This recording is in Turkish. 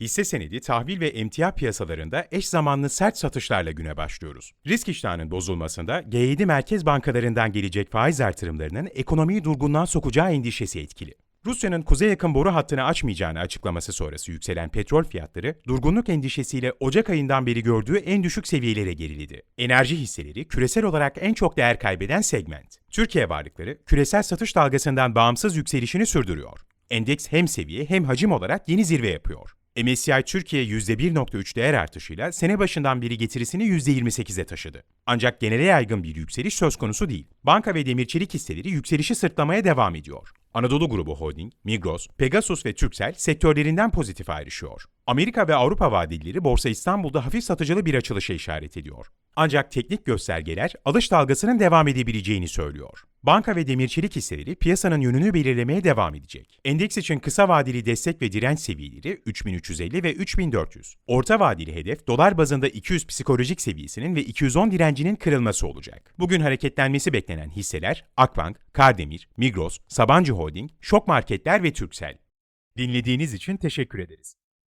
Hisse senedi, tahvil ve emtia piyasalarında eş zamanlı sert satışlarla güne başlıyoruz. Risk iştahının bozulmasında G7 merkez bankalarından gelecek faiz artırımlarının ekonomiyi durgunluğa sokacağı endişesi etkili. Rusya'nın kuzey yakın boru hattını açmayacağını açıklaması sonrası yükselen petrol fiyatları, durgunluk endişesiyle Ocak ayından beri gördüğü en düşük seviyelere geriledi. Enerji hisseleri küresel olarak en çok değer kaybeden segment. Türkiye varlıkları küresel satış dalgasından bağımsız yükselişini sürdürüyor. Endeks hem seviye hem hacim olarak yeni zirve yapıyor. MSCI Türkiye %1.3 değer artışıyla sene başından beri getirisini %28'e taşıdı. Ancak genele yaygın bir yükseliş söz konusu değil. Banka ve demir çelik hisseleri yükselişi sırtlamaya devam ediyor. Anadolu Grubu Holding, Migros, Pegasus ve Turkcell sektörlerinden pozitif ayrışıyor. Amerika ve Avrupa vadelileri Borsa İstanbul'da hafif satıcılı bir açılışa işaret ediyor. Ancak teknik göstergeler alış dalgasının devam edebileceğini söylüyor. Banka ve demir çelik hisseleri piyasanın yönünü belirlemeye devam edecek. Endeks için kısa vadeli destek ve direnç seviyeleri 3350 ve 3400. Orta vadeli hedef dolar bazında 200 psikolojik seviyesinin ve 210 direncinin kırılması olacak. Bugün hareketlenmesi beklenen hisseler Akbank, Kardemir, Migros, Sabancı Holding, Şok Marketler ve Turkcell. Dinlediğiniz için teşekkür ederiz.